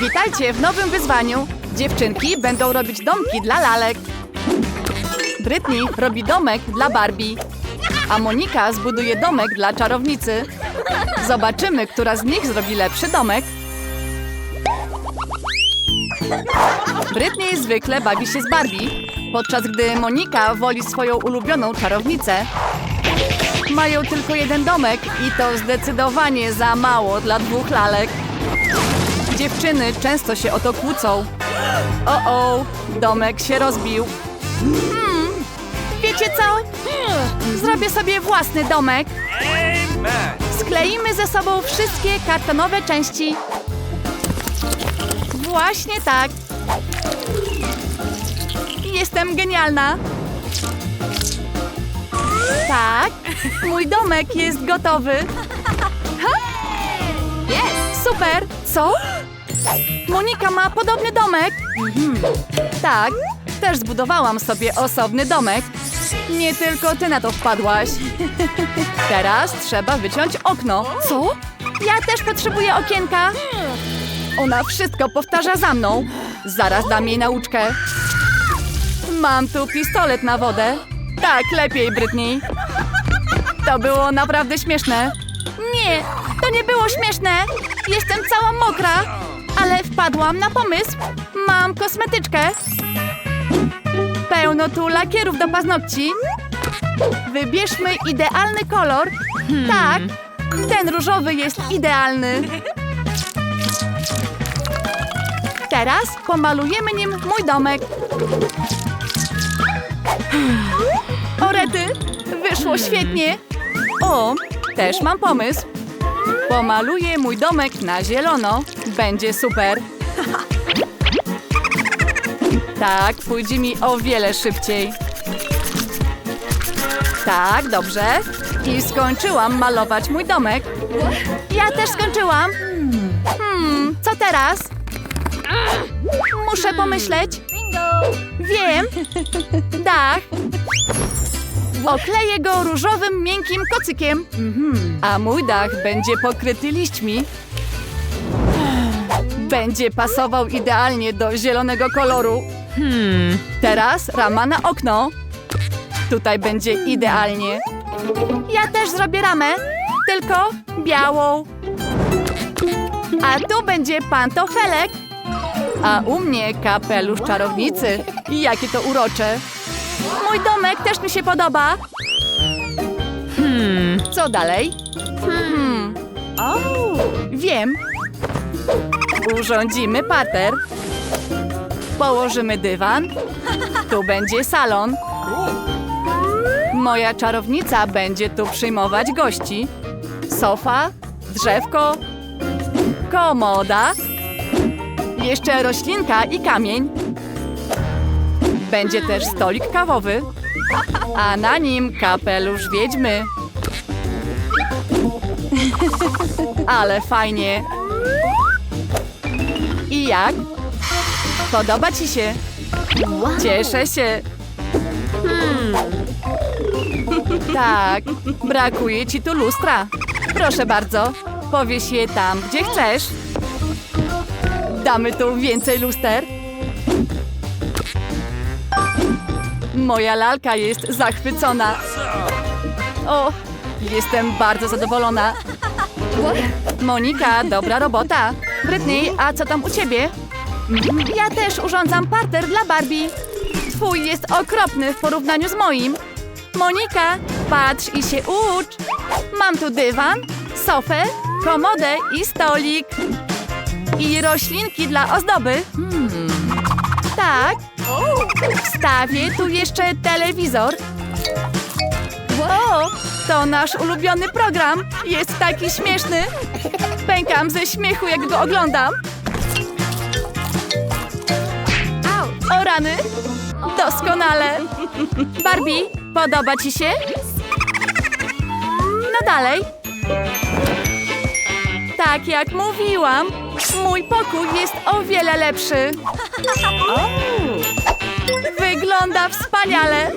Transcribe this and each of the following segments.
Witajcie w nowym wyzwaniu. Dziewczynki będą robić domki dla lalek. Britney robi domek dla Barbie. A Monika zbuduje domek dla czarownicy. Zobaczymy, która z nich zrobi lepszy domek. Britney zwykle bawi się z Barbie, podczas gdy Monika woli swoją ulubioną czarownicę. Mają tylko jeden domek i to zdecydowanie za mało dla dwóch lalek. Dziewczyny często się o to kłócą. O, o, domek się rozbił. Hmm, wiecie co? Zrobię sobie własny domek. Skleimy ze sobą wszystkie kartonowe części. Właśnie tak. Jestem genialna. Tak, mój domek jest gotowy. Jest! Super! Co? Monika ma podobny domek? Tak, też zbudowałam sobie osobny domek. Nie tylko ty na to wpadłaś. Teraz trzeba wyciąć okno. Co? Ja też potrzebuję okienka. Ona wszystko powtarza za mną. Zaraz dam jej nauczkę. Mam tu pistolet na wodę. Tak, lepiej, Britney. To było naprawdę śmieszne. Nie, to nie było śmieszne. Jestem cała mokra, ale wpadłam na pomysł. Mam kosmetyczkę. Pełno tu lakierów do paznokci. Wybierzmy idealny kolor. Tak, ten różowy jest idealny. Teraz pomalujemy nim mój domek. Orety, wyszło świetnie. O, też mam pomysł. Pomaluję mój domek na zielono. Będzie super. Tak, pójdzie mi o wiele szybciej. Tak, dobrze. I skończyłam malować mój domek. Ja też skończyłam. Hmm, co teraz? Muszę pomyśleć. Wiem. Dach. Okleję go różowym, miękkim kocykiem. A mój dach będzie pokryty liśćmi. Będzie pasował idealnie do zielonego koloru. Teraz rama na okno. Tutaj będzie idealnie. Ja też zrobię ramę, tylko białą. A tu będzie pantofelek. A u mnie kapelusz czarownicy. Jakie to urocze. Mój domek też mi się podoba. Hmm, co dalej? Hmm. O, wiem. Urządzimy parter. Położymy dywan. Tu będzie salon. Moja czarownica będzie tu przyjmować gości. Sofa, drzewko, komoda, jeszcze roślinka i kamień. Będzie też stolik kawowy, a na nim kapelusz wiedźmy. Ale fajnie. I jak? Podoba ci się? Cieszę się. Tak, brakuje ci tu lustra. Proszę bardzo, powieś je tam, gdzie chcesz. Damy tu więcej luster. Moja lalka jest zachwycona. O, jestem bardzo zadowolona. Monika, dobra robota. Britney, a co tam u ciebie? Ja też urządzam parter dla Barbie. Twój jest okropny w porównaniu z moim. Monika, patrz i się ucz. Mam tu dywan, sofę, komodę i stolik. I roślinki dla ozdoby. Tak. Wstawię tu jeszcze telewizor. O, to nasz ulubiony program. Jest taki śmieszny. Pękam ze śmiechu, jak go oglądam. O rany. Doskonale. Barbie, podoba ci się? No dalej. Tak jak mówiłam, mój pokój jest o wiele lepszy. Wygląda wspaniale.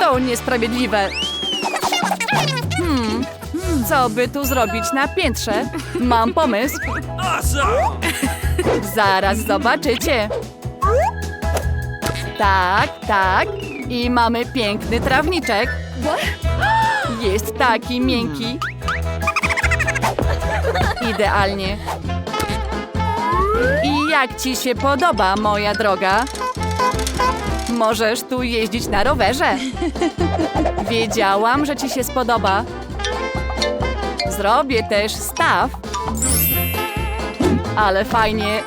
To niesprawiedliwe. Co by tu zrobić na piętrze? Mam pomysł. Zaraz zobaczycie. Tak, tak. I mamy piękny trawniczek. Jest taki miękki. Idealnie. I jak ci się podoba, moja droga? Możesz tu jeździć na rowerze. Wiedziałam, że ci się spodoba. Zrobię też staw. Ale fajnie.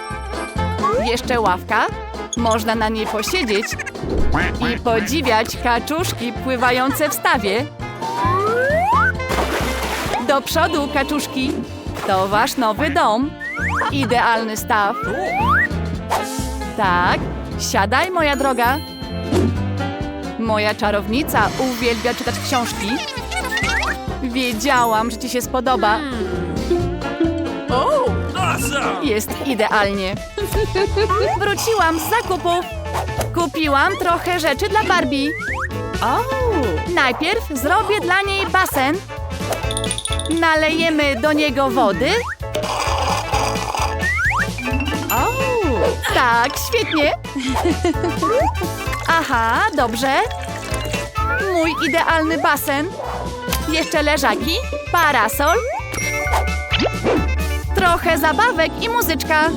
Jeszcze ławka. Można na niej posiedzieć i podziwiać kaczuszki pływające w stawie. Do przodu, kaczuszki. To wasz nowy dom. Idealny staw. Tak, siadaj, moja droga. Moja czarownica uwielbia czytać książki. Wiedziałam, że ci się spodoba. Awesome! Jest idealnie. Wróciłam z zakupów. Kupiłam trochę rzeczy dla Barbie. Najpierw zrobię dla niej basen. Nalejemy do niego wody. Tak, świetnie. Aha, dobrze. Mój idealny basen. Jeszcze leżaki, parasol. Trochę zabawek i muzyczka.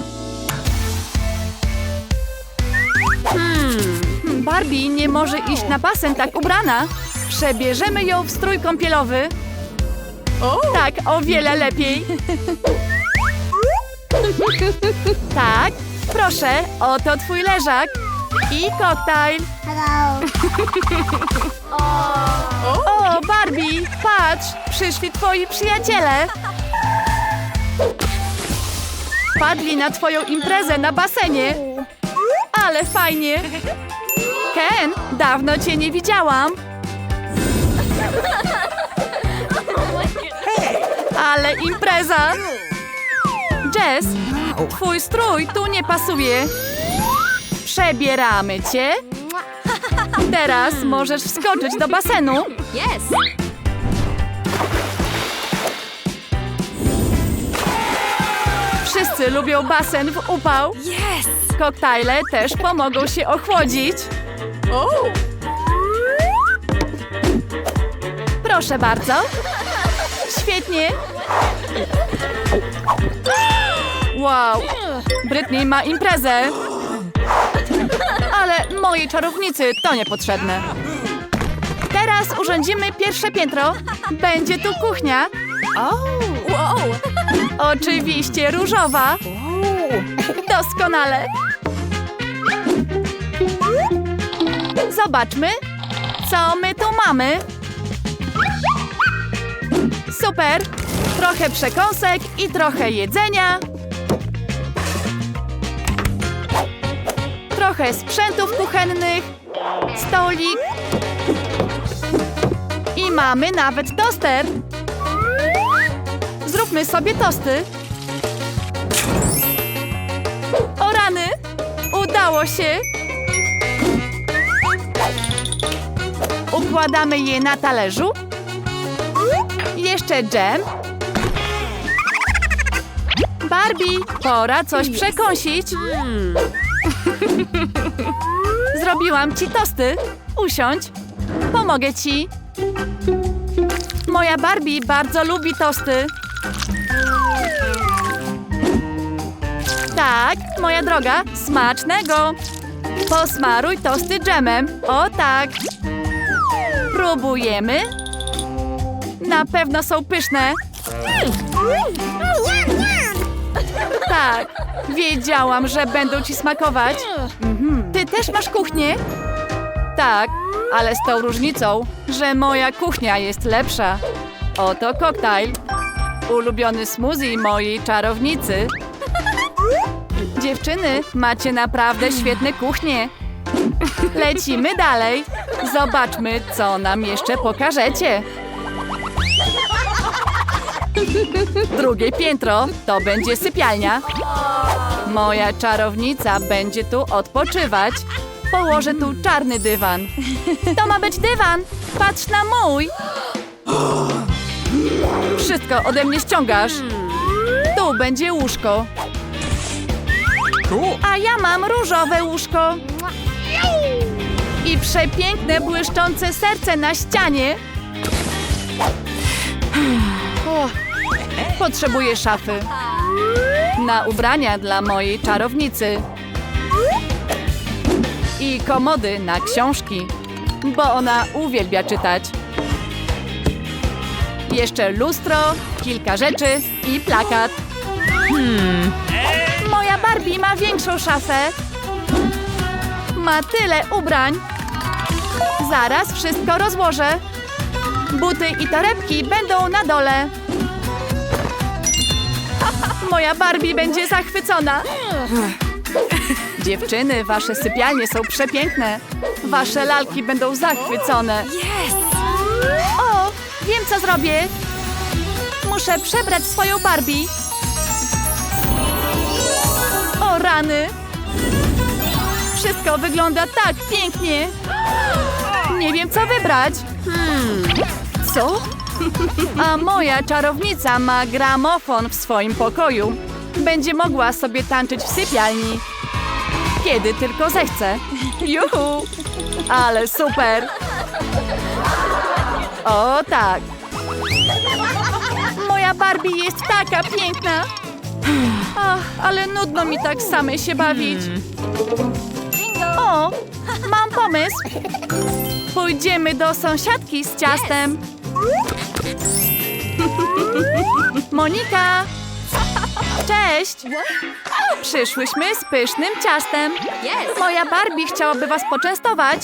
Hmm, Barbie nie może iść na basen tak ubrana. Przebierzemy ją w strój kąpielowy. Tak, o wiele lepiej. Tak, proszę, oto twój leżak. I koktajl. Hello. O, Barbie, patrz, przyszli twoi przyjaciele. Padli na twoją imprezę na basenie. Ale fajnie. Ken, dawno cię nie widziałam. Ale impreza. Jess, twój strój tu nie pasuje. Przebieramy cię. Teraz możesz wskoczyć do basenu. Yes. Wszyscy lubią basen w upał. Yes. Koktajle też pomogą się ochłodzić. Proszę bardzo. Świetnie. Wow. Britney ma imprezę. Ale mojej czarownicy to niepotrzebne. Teraz urządzimy pierwsze piętro. Będzie tu kuchnia. Wow. Oczywiście różowa. Doskonale. Zobaczmy, co my tu mamy. Super. Trochę przekąsek i trochę jedzenia. Trochę sprzętów kuchennych. Stolik. I mamy nawet toster. Zróbmy sobie tosty. O rany! Udało się! Układamy je na talerzu. Jeszcze dżem. Barbie, pora coś przekąsić. Zrobiłam ci tosty. Usiądź. Pomogę ci. Moja Barbie bardzo lubi tosty. Tak, moja droga, smacznego. Posmaruj tosty dżemem. O tak. Próbujemy. Na pewno są pyszne. Tak, wiedziałam, że będą ci smakować. Mhm. Ty też masz kuchnię? Tak, ale z tą różnicą, że moja kuchnia jest lepsza. Oto koktajl. Ulubiony smoothie mojej czarownicy. Dziewczyny, macie naprawdę świetne kuchnie. Lecimy dalej. Zobaczmy, co nam jeszcze pokażecie. Drugie piętro to będzie sypialnia. Moja czarownica będzie tu odpoczywać. Położę tu czarny dywan. To ma być dywan. Patrz na mój. Wszystko ode mnie ściągasz. Tu będzie łóżko. A ja mam różowe łóżko. I przepiękne, błyszczące serce na ścianie. Potrzebuję szafy. Na ubrania dla mojej czarownicy. I komody na książki, bo ona uwielbia czytać. Jeszcze lustro, kilka rzeczy i plakat. Moja Barbie ma większą szafę. Ma tyle ubrań. Zaraz wszystko rozłożę. Buty i torebki będą na dole. Moja Barbie będzie zachwycona. Dziewczyny, wasze sypialnie są przepiękne. Wasze lalki będą zachwycone. Yes. O, wiem co zrobię. Muszę przebrać swoją Barbie. O rany. Wszystko wygląda tak pięknie. Nie wiem co wybrać. Co? A moja czarownica ma gramofon w swoim pokoju. Będzie mogła sobie tańczyć w sypialni. Kiedy tylko zechce. Juhu! Ale super! O tak! Moja Barbie jest taka piękna! Ach, ale nudno mi tak samej się bawić. O, mam pomysł! Pójdziemy do sąsiadki z ciastem. Monika! Cześć! Przyszłyśmy z pysznym ciastem. Moja Barbie chciałaby was poczęstować.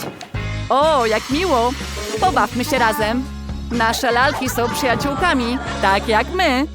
O, jak miło! Pobawmy się razem. Nasze lalki są przyjaciółkami, tak jak my.